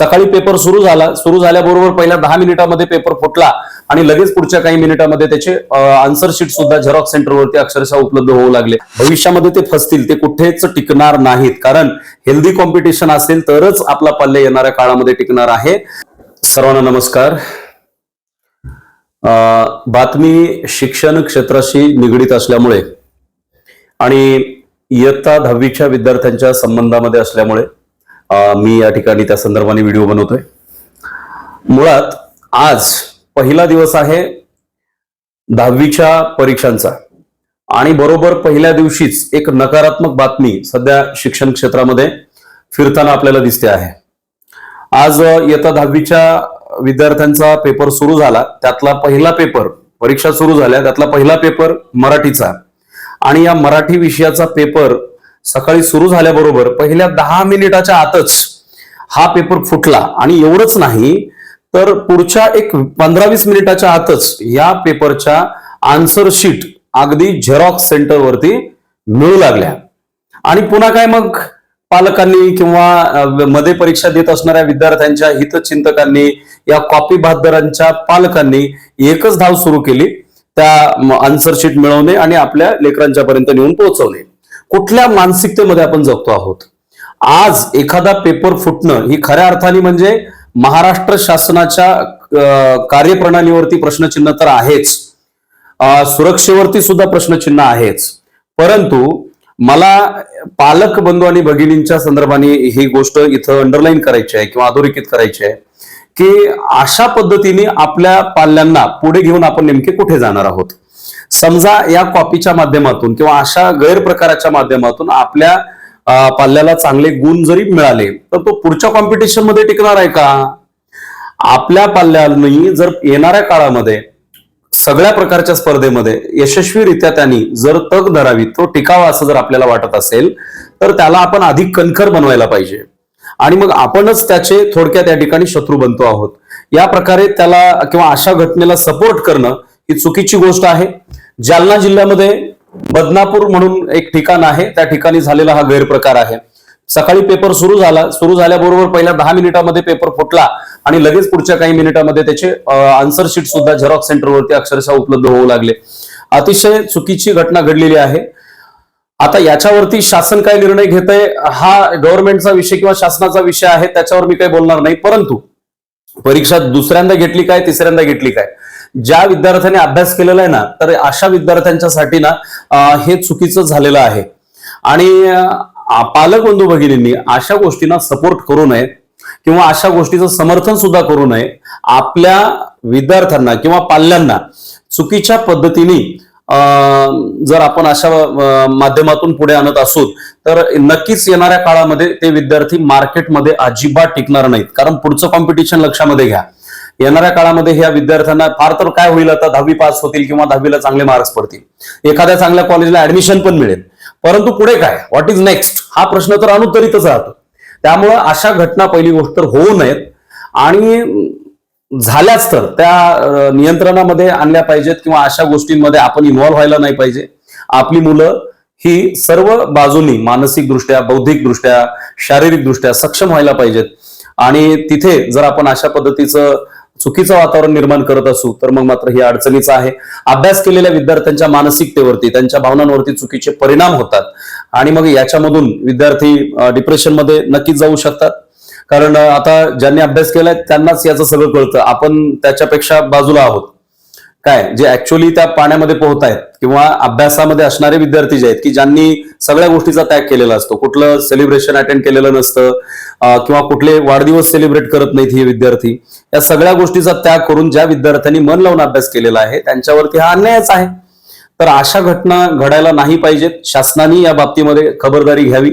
सकाळी पेपर सुरू झाला सुरू झाल्याबरोबर पहिल्या दहा मिनिटामध्ये पेपर फुटला आणि लगेच पुढच्या काही मिनिटामध्ये त्याचे आन्सर शीट सुद्धा झेरॉक्स सेंटरवरती अक्षरशः उपलब्ध होऊ लागले. भविष्यामध्ये ते फसतील ते कुठेच टिकणार नाहीत. कारण हेल्दी कॉम्पिटिशन असेल तरच आपला पल्ले येणाऱ्या काळामध्ये टिकणार आहे. सर्वांना नमस्कार. बातमी शिक्षण क्षेत्राशी निगडीत असल्यामुळे आणि इयत्ता दहावीच्या विद्यार्थ्यांच्या संबंधामध्ये असल्यामुळे मी या ठिकाणी त्या संदर्भाने व्हिडिओ बनवतोय. मुळात आज पहिला दिवस आहे दहावीच्या परीक्षांचा. आणि बरोबर पहिल्या दिवशीच एक नकारात्मक बातमी सध्या शिक्षण क्षेत्रामध्ये फिरताना आपल्याला दिसते आहे. आज येत्या दहावीच्या विद्यार्थ्यांचा पेपर सुरू झाला. त्यातला पहिला पेपर परीक्षा सुरू झाल्या. त्यातला पहिला पेपर मराठीचा. आणि या मराठी विषयाचा पेपर सकाळी सुरू झाल्याबरोबर पहिल्या दहा मिनिटाच्या आतच हा पेपर फुटला. आणि एवढंच नाही तर पुढच्या एक पंधरा वीस मिनिटाच्या आतच या पेपरच्या आन्सर शीट अगदी झेरॉक्स सेंटरवरती मिळू लागल्या. आणि पुन्हा काय मग? पालकांनी किंवा मध्ये परीक्षा देत असणाऱ्या विद्यार्थ्यांच्या हितचिंतकांनी या कॉपी बहादरांच्या पालकांनी एकच धाव सुरू केली त्या आन्सर शीट मिळवणे आणि आपल्या लेकरांच्या पर्यंत नेऊन पोहोचवणे. कुठल्या मानसिकतेमध्ये आपण जगतो आहोत? आज एखादा पेपर फुटणं ही खऱ्या अर्थाने म्हणजे महाराष्ट्र शासनाच्या कार्यप्रणालीवरती प्रश्नचिन्ह तर आहेच. सुरक्षेवरती सुद्धा प्रश्नचिन्ह आहेच. परंतु मला पालक बंधू आणि भगिनींच्या संदर्भाने ही गोष्ट इथं अंडरलाईन करायची आहे किंवा अधोरेखित करायची आहे की अशा पद्धतीने आपल्या पाल्यांना पुढे घेऊन आपण नेमके कुठे जाणार आहोत? समजा या कॉपीच्या माध्यमातून किंवा अशा गैरप्रकाराच्या माध्यमातून आपल्या पाल्याला चांगले गुण जरी मिळाले तर तो पुढच्या कॉम्पिटिशनमध्ये टिकणार आहे का? आपल्या पाल्यांनी जर येणाऱ्या काळामध्ये सगळ्या प्रकारच्या स्पर्धेमध्ये यशस्वीरित्या त्यांनी जर तग धरावी तो टिकावा असं जर आपल्याला वाटत असेल तर त्याला आपण अधिक कणखर बनवायला पाहिजे. आणि मग आपणच त्याचे थोडक्यात या ठिकाणी शत्रू बनतो आहोत. या प्रकारे त्याला किंवा अशा घटनेला सपोर्ट करणं ही चुकीची गोष्ट आहे. जालना जिल्ह्यामध्ये बदनापूर म्हणून एक ठिकाण आहे. त्या ठिकाणी झालेला हा गैरप्रकार आहे. सकाळी पेपर सुरू झाला सुरू झाल्याबरोबर पहिल्या दहा मिनिटामध्ये पेपर फुटला आणि लगेच पुढच्या काही मिनिटामध्ये त्याचे आन्सर शीट सुद्धा झेरॉक्स सेंटरवरती अक्षरशः उपलब्ध होऊ लागले. अतिशय चुकीची घटना घडलेली आहे. आता याच्यावरती शासन काय निर्णय घेत आहे हा गव्हर्नमेंटचा विषय किंवा शासनाचा विषय आहे त्याच्यावर मी काही बोलणार नाही. परंतु परीक्षा दुसऱ्यांदा घेतली काय तिसऱ्यांदा घेतली काय? ज्या विद्यार्थ्यांनी अभ्यास केलेला आहे ना तर अशा विद्यार्थ्यांच्यासाठी ना हे चुकीचं झालेलं आहे. आणि पालक बंधू भगिनींनी अशा गोष्टींना सपोर्ट करू नये किंवा अशा गोष्टीचं समर्थन सुद्धा करू नये. आपल्या विद्यार्थ्यांना किंवा पाल्यांना चुकीच्या पद्धतीने जर आपण अशा माध्यमातून पुढे आणत असू तर नक्कीच येणाऱ्या काळामध्ये ते विद्यार्थी मार्केटमध्ये अजिबात टिकणार नाहीत. कारण पुढचं कॉम्पिटिशन लक्षामध्ये घ्या. येणाऱ्या काळामध्ये ह्या विद्यार्थ्यांना फार तर काय होईल आता? दहावी पास होतील किंवा दहावीला चांगले मार्क्स पडतील. एखाद्या चांगल्या कॉलेजला ऍडमिशन पण मिळेल. परंतु पुढे काय? व्हॉट इज नेक्स्ट हा प्रश्न तर अनुत्तरितच राहतो. त्यामुळं अशा घटना पहिली गोष्ट तर होऊ नयेत. आणि झाल्याच तर त्या नियंत्रणामध्ये आणल्या पाहिजेत किंवा अशा गोष्टींमध्ये आपण इन्व्हॉल्व्ह व्हायला नाही पाहिजे. आपली मुलं ही सर्व बाजूनी मानसिकदृष्ट्या बौद्धिकदृष्ट्या शारीरिकदृष्ट्या सक्षम व्हायला पाहिजेत. आणि तिथे जर आपण अशा पद्धतीचं चुकीचं वातावरण निर्माण करत असू तर मग मात्र ही अडचणीचं आहे. अभ्यास केलेल्या विद्यार्थ्यांच्या मानसिकतेवरती त्यांच्या भावनांवरती चुकीचे परिणाम होतात. आणि मग याच्यामधून विद्यार्थी डिप्रेशनमध्ये नक्कीच जाऊ शकतात. कारण आता ज्यांनी अभ्यास केलाय त्यांनाच याचं सगळं कळतं. आपण त्याच्यापेक्षा बाजूला आहोत. काय जे ऍक्च्युअली त्या पाण्यामध्ये पोहत आहेत किंवा अभ्यासामध्ये असणारे विद्यार्थी जे आहेत की ज्यांनी सगळ्या गोष्टीचा त्याग केलेला असतो. कुठलं सेलिब्रेशन अटेंड केलेलं नसतं किंवा कुठले वाढदिवस सेलिब्रेट करत नाहीत हे विद्यार्थी. या सगळ्या गोष्टीचा त्याग करून ज्या विद्यार्थ्यांनी मन लावून अभ्यास केलेला आहे त्यांच्यावरती हा अन्यायच आहे. तर अशा घटना घडायला नाही पाहिजेत. शासनाने या बाबतीमध्ये खबरदारी घ्यावी.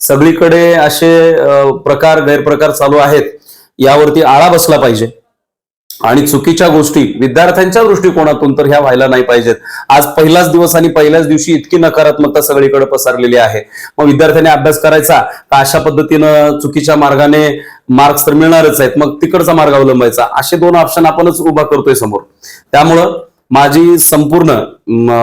सगळीकडे असे प्रकार गैरप्रकार चालू आहेत. यावरती आळा बसला पाहिजे. आणि चुकीच्या गोष्टी विद्यार्थ्यांच्या दृष्टिकोनातून तर ह्या व्हायला नाही पाहिजेत. आज पहिलाच दिवस आणि पहिल्याच दिवशी इतकी नकारात्मकता सगळीकडे पसरलेली आहे. मग विद्यार्थ्यांनी अभ्यास करायचा का अशा पद्धतीनं चुकीच्या मार्गाने मार्क्स तर मिळणारच आहेत. मग तिकडचा मार्ग अवलंबायचा. असे दोन ऑप्शन आपणच उभा करतोय समोर. त्यामुळं माझी संपूर्ण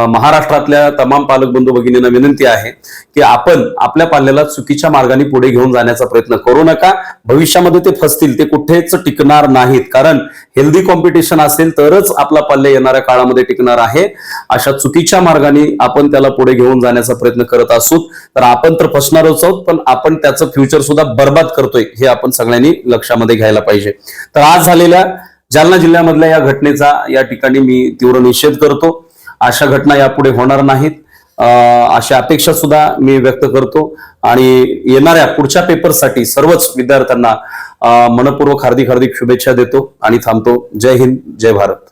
महाराष्ट्रातल्या तमाम पालक बंधू भगिनींना विनंती आहे की आपण आपल्या पाल्याला चुकीच्या मार्गाने पुढे घेऊन जाण्याचा प्रयत्न करू नका. भविष्यामध्ये ते फसतील ते कुठेच टिकणार नाहीत. कारण हेल्दी कॉम्पिटिशन असेल तरच आपला पाल्य येणाऱ्या काळामध्ये टिकणार आहे. अशा चुकीच्या मार्गाने आपण त्याला पुढे घेऊन जाण्याचा प्रयत्न करत असू तर आपण तर फसणारच आहोत पण आपण त्याचं फ्युचर सुद्धा बर्बाद करतोय हे आपण सगळ्यांनी लक्षामध्ये घ्यायला पाहिजे. तर आज झालेल्या जालना जिल्ह्यामधल्या या घटनेचा या ठिकाणी मी तीव्र निषेध करतो. अशा घटना यापुढे होणार नाहीत. अशा अपेक्षा सुद्धा मी व्यक्त करतो. आणि येणाऱ्या पुढच्या पेपरसाठी सर्वच विद्यार्थ्यांना मनपूर्वक हार्दिक हार्दिक शुभेच्छा देतो आणि थांबतो. जय हिंद जय भारत.